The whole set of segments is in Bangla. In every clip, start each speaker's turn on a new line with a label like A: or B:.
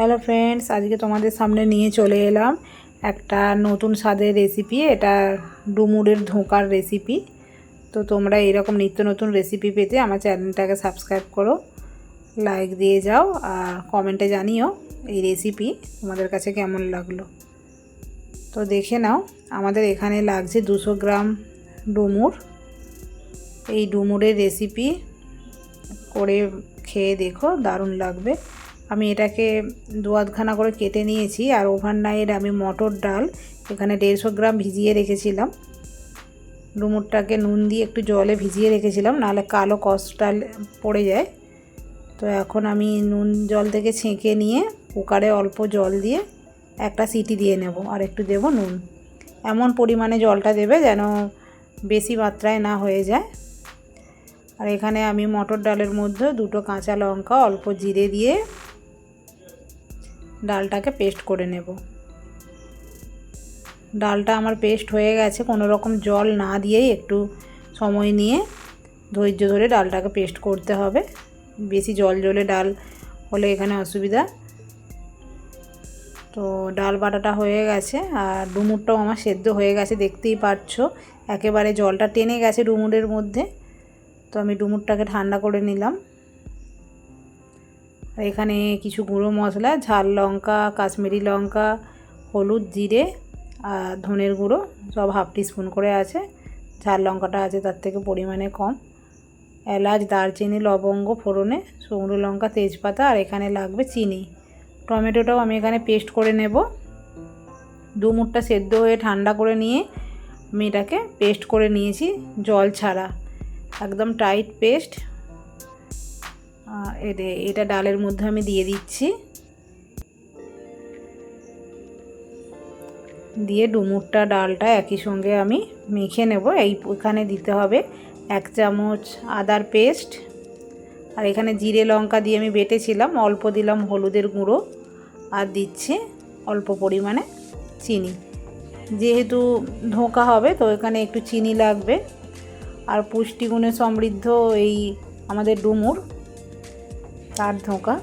A: হ্যালো ফ্রেন্ডস আজকে তোমাদের সামনে নিয়ে চলে এলাম একটা নতুন স্বাদের রেসিপি এটা ডুমুরের ধোঁকার রেসিপি তো তোমরা এরকম নিত্য নতুন রেসিপি পেতে আমার চ্যানেলটাকে সাবস্ক্রাইব করো লাইক দিয়ে যাও আর কমেন্টে জানিও এই রেসিপি তোমাদের কাছে কেমন লাগল। তো দেখে নাও, আমাদের এখানে লাগছে দুশো গ্রাম ডুমুর। এই ডুমুরের রেসিপি করে খেয়ে দেখো, দারুণ লাগবে। আমি এটাকে দু আধখানা করে কেটে নিয়েছি আর ওভারনাইট আমি মটর ডাল এখানে দেড়শো গ্রাম ভিজিয়ে রেখেছিলাম। ডুমুরটাকে নুন দিয়ে একটু জলে ভিজিয়ে রেখেছিলাম, নাহলে কালো কষটা পড়ে যায়। তো এখন আমি নুন জল থেকে ছেঁকে নিয়ে কুকারে অল্প জল দিয়ে একটা সিটি দিয়ে নেব আর একটু দেব নুন। এমন পরিমাণে জলটা দেবে যেন বেশি মাত্রায় না হয়ে যায়। আর এখানে আমি মটর ডালের মধ্যে দুটো কাঁচা লঙ্কা অল্প জিরে দিয়ে ডালটাকে পেস্ট করে নেব। ডালটা আমার পেস্ট হয়ে গেছে, কোনো রকম জল না দিয়েই একটু সময় নিয়ে ধৈর্য ধরে ডালটাকে পেস্ট করতে হবে। বেশি জল জলে ডাল হলে এখানে অসুবিধা। তো ডাল বাটাটা হয়ে গেছে আর ডুমুরটাও আমার সেদ্ধ হয়ে গেছে, দেখতেই পাচ্ছ একেবারে জলটা টেনে গেছে ডুমুরের মধ্যে। তো আমি ডুমুরটাকে ঠান্ডা করে নিলাম। এখানে কিছু গুঁড়ো মশলা, ঝাল লঙ্কা, কাশ্মীরি লঙ্কা, হলুদ, জিরে আর ধনের গুঁড়ো সব হাফ টিস্পুন করে আছে। ঝাল লঙ্কাটা আছে তার থেকে পরিমাণে কম। এলাচ, দারচিনি, লবঙ্গ, ফোড়নে, শুকনো লঙ্কা, তেজপাতা আর এখানে লাগবে চিনি। টমেটোটাও আমি এখানে পেস্ট করে নেব। ডুমুরটা সেদ্ধ হয়ে ঠান্ডা করে নিয়ে আমি এটাকে পেস্ট করে নিয়েছি জল ছাড়া। একদম টাইট পেস্ট। এটা ডালের মধ্যে আমি দিয়ে দিচ্ছি। দিয়ে ডুমুরটা, ডালটা একই সঙ্গে আমি মেখে নেব। এই এখানে দিতে হবে এক চামচ আদার পেস্ট। আর এখানে জিরে লঙ্কা দিয়ে আমি বেটেছিলাম, অল্প দিলাম হলুদের গুঁড়ো আর দিচ্ছি অল্প পরিমাণে চিনি। যেহেতু ধোঁকা হবে, তো এখানে একটু চিনি লাগবে। আর পুষ্টিগুণে সমৃদ্ধ এই আমাদের ডুমুর। তার ধোঁকা।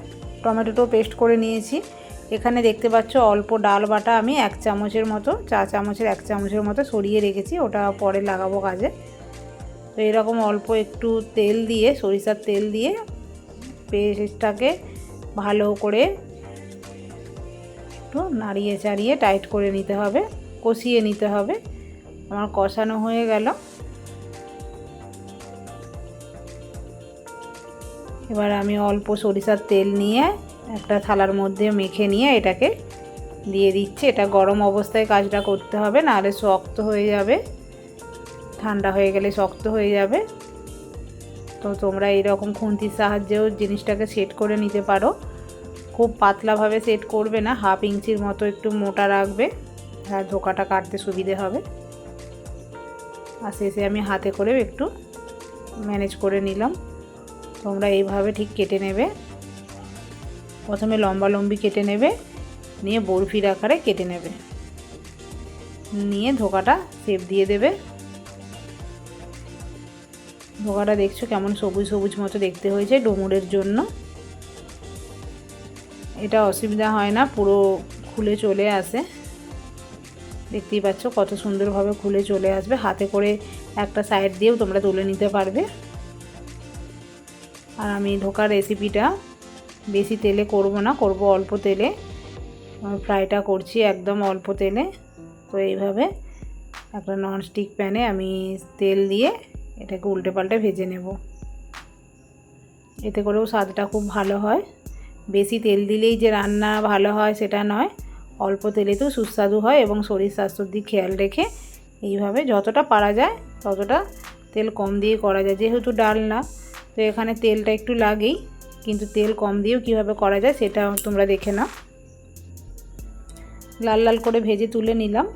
A: টমেটোটাও পেস্ট করে নিয়েছি। এখানে দেখতে পাচ্ছ অল্প ডাল বাটা আমি এক চামচের মতো, চা চামচের এক চামচের মতো সরিয়ে রেখেছি। ওটা পরে লাগাবো কাজে। তো এরকম অল্প একটু তেল দিয়ে, সরিষার তেল দিয়ে পেস্টটাকে ভালো করে একটু নাড়িয়ে চাড়িয়ে টাইট করে নিতে হবে, কষিয়ে নিতে হবে। আমার কষানো হয়ে গেল। এবার আমি অল্প সরিষার তেল নিয়ে একটা থালার মধ্যে মেখে নিয়ে এটাকে দিয়ে দিচ্ছি। এটা গরম অবস্থায় কাজটা করতে হবে, নাহলে শক্ত হয়ে যাবে। ঠান্ডা হয়ে গেলে শক্ত হয়ে যাবে। তো তোমরা এইরকম খুন্তির সাহায্যেও জিনিসটাকে সেট করে নিতে পারো। খুব পাতলাভাবে সেট করবে না, হাফ ইঞ্চির মতো একটু মোটা রাখবে, আর ধোকাটা কাটতে সুবিধে হবে। আর শেষে আমি হাতে করেও একটু ম্যানেজ করে নিলাম। তোমরা এইভাবে ঠিক কেটে নেবে। প্রথমে লম্বা লম্বি কেটে নেবে, নিয়ে বরফির আকারে কেটে নেবে। নিয়ে ধোকাটা সেপ দিয়ে দেবে। ধোকাটা দেখছ কেমন সবুজ সবুজ মতো দেখতে হয়েছে ডুমুরের জন্য। এটা অসুবিধা হয় না, পুরো খুলে চলে আসে। দেখতেই পাচ্ছ কত সুন্দরভাবে খুলে চলে আসবে। হাতে করে একটা সাইড দিয়েও তোমরা তুলে নিতে পারবে। আর আমি ধোকার রেসিপিটা বেশি তেলে করব না, করব অল্প তেলে। ফ্রাইটা করছি একদম অল্প তেলে। তো এইভাবে একটা ননস্টিক প্যানে আমি তেল দিয়ে এটাকে উল্টে পাল্টে ভেজে নেব। এতে করেও স্বাদটা খুব ভালো হয়। বেশি তেল দিলেই যে রান্না ভালো হয় সেটা নয়, অল্প তেলেতেও সুস্বাদু হয় এবং শরীর স্বাস্থ্যর দিক খেয়াল রেখে এইভাবে যতটা পারা যায় ততটা তেল কম দিয়ে করা যায়। যেহেতু ডাল না তো এখানে তেলটা একটু লাগেই, কিন্তু তেল কম দিয়েও কীভাবে করা যায় সেটা তোমরা দেখে নাও। লাল লাল করে ভেজে তুলে নিলাম।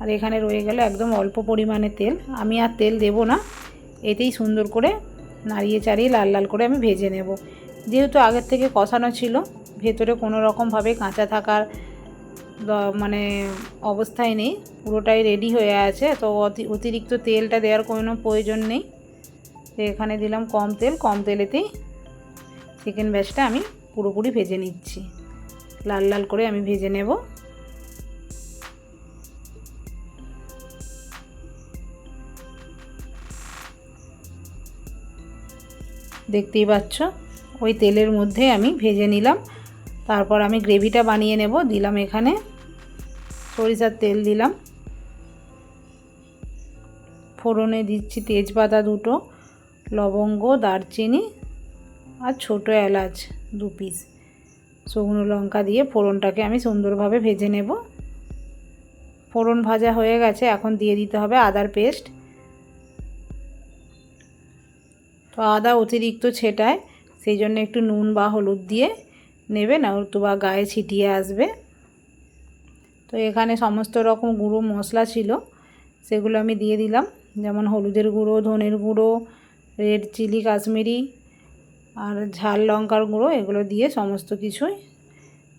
A: আর এখানে রয়ে গেল একদম অল্প পরিমাণে তেল। আমি আর তেল দেব না, এতেই সুন্দর করে নাড়িয়ে চাড়িয়ে লাল লাল করে আমি ভেজে নেব। যেহেতু আগের থেকে কষানো ছিল, ভেতরে কোনো রকমভাবে কাঁচা থাকার মানে অবস্থায় নেই, পুরোটাই রেডি হয়ে আছে। তো অতিরিক্ত তেলটা দেওয়ার কোনো প্রয়োজন নেই। তো এখানে দিলাম কম তেল, কম তেলেতেই চিকেন ব্যাসটা আমি পুরোপুরি ভেজে নিচ্ছি। লাল লাল করে আমি ভেজে নেব। দেখতেই পাচ্ছ, ওই তেলের মধ্যে আমি ভেজে নিলাম। তারপর আমি গ্রেভিটা বানিয়ে নেব, দিলাম এখানে। সরিষার তেল দিলাম। ফোড়নে দিচ্ছি তেজপাতা দুটো, লবঙ্গ, দারচিনি আর ছোটো এলাচ দু পিস শুকনো লঙ্কা দিয়ে ফোড়নটাকে আমি সুন্দরভাবে ভেজে নেব। ফোড়ন ভাজা হয়ে গেছে, এখন দিয়ে দিতে হবে আদার পেস্ট। তো আদা অতিরিক্ত ছেটায়, সেই জন্য একটু নুন বা হলুদ দিয়ে নেবে না তো বা গায়ে ছিটিয়ে আসবে। তো এখানে সমস্ত রকম গুঁড়ো মশলা ছিল, সেগুলো আমি দিয়ে দিলাম। যেমন হলুদের গুঁড়ো, ধনের গুঁড়ো, রেড চিলি কাশ্মীরি আর ঝাল লঙ্কার গুঁড়ো, এগুলো দিয়ে সমস্ত কিছুই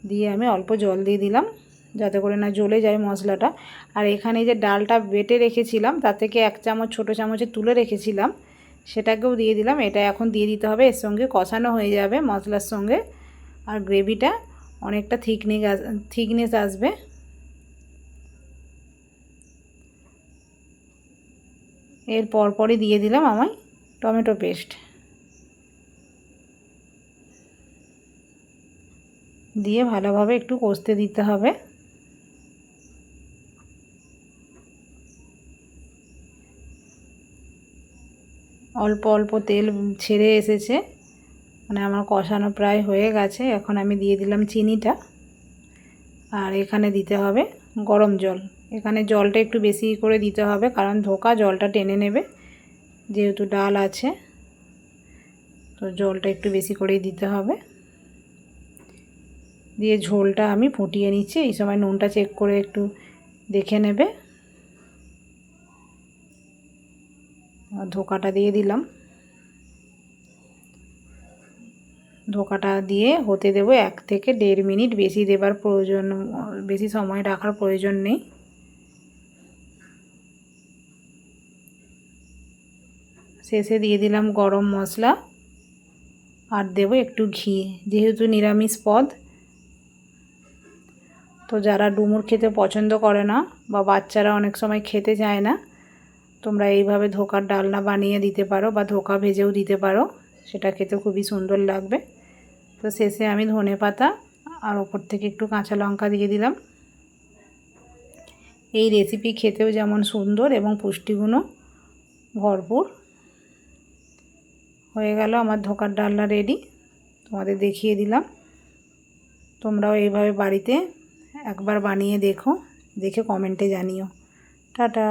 A: দিয়ে আমি অল্প জল দিয়ে দিলাম, যাতে করে না জ্বলে যায় মশলাটা। আর এখানে যে ডালটা বেটে রেখেছিলাম, তার থেকে এক চামচ ছোটো চামচে তুলে রেখেছিলাম, সেটাকেও দিয়ে দিলাম। এটা এখন দিয়ে দিতে হবে, এর সঙ্গে কষানো হয়ে যাবে মশলার সঙ্গে। আর গ্রেভিটা অনেকটা থিকনেস থিকনেস আসবে। এর পরপরই দিয়ে দিলাম আমায় টমেটো পেস্ট। দিয়ে ভালোভাবে একটু কষতে দিতে হবে। অল্প অল্প তেল ছেড়ে এসেছে। মানে আমার কষানো প্রায় হয়ে গেছে। এখন আমি দিয়ে দিলাম চিনিটা। আর এখানে দিতে হবে গরম জল। এখানে জলটা একটু বেশি করে দিতে হবে, কারণ ধোকা জলটা টেনে নেবে। যেহেতু ডাল আছে, তো জলটা একটু বেশি করেই দিতে হবে। দিয়ে ঝোলটা আমি ফুটিয়ে নিচ্ছি। এই সময় নুনটা চেক করে একটু দেখে নেবে। ধোকাটা দিয়ে দিলাম। ধোকাটা দিয়ে হতে দেবো এক থেকে দেড় মিনিট। বেশি দেবার প্রয়োজন, বেশি সময় রাখার প্রয়োজন নেই। শেষে দিয়ে দিলাম গরম মশলা আর দেবো একটু ঘি, যেহেতু নিরামিষ পদ। তো যারা ডুমুর খেতে পছন্দ করে না বা বাচ্চারা অনেক সময় খেতে চায় না, তোমরা এইভাবে ধোকার ডালনা বানিয়ে দিতে পারো বা ধোকা ভেজেও দিতে পারো। সেটা খেতে খুবই সুন্দর লাগবে। তো শেষে আমি ধনে পাতা আর ওপর থেকে একটু কাঁচা লঙ্কা দিয়ে দিলাম। এই রেসিপি খেতেও যেমন সুন্দর এবং পুষ্টিগুণও ভরপুর। হয়ে গেল আমার ধোকার ডালনা রেডি তোমাদের দেখিয়ে দিলাম। তোমরাও এইভাবে বাড়িতে একবার বানিয়ে দেখো, দেখে কমেন্টে জানিও। টাটা!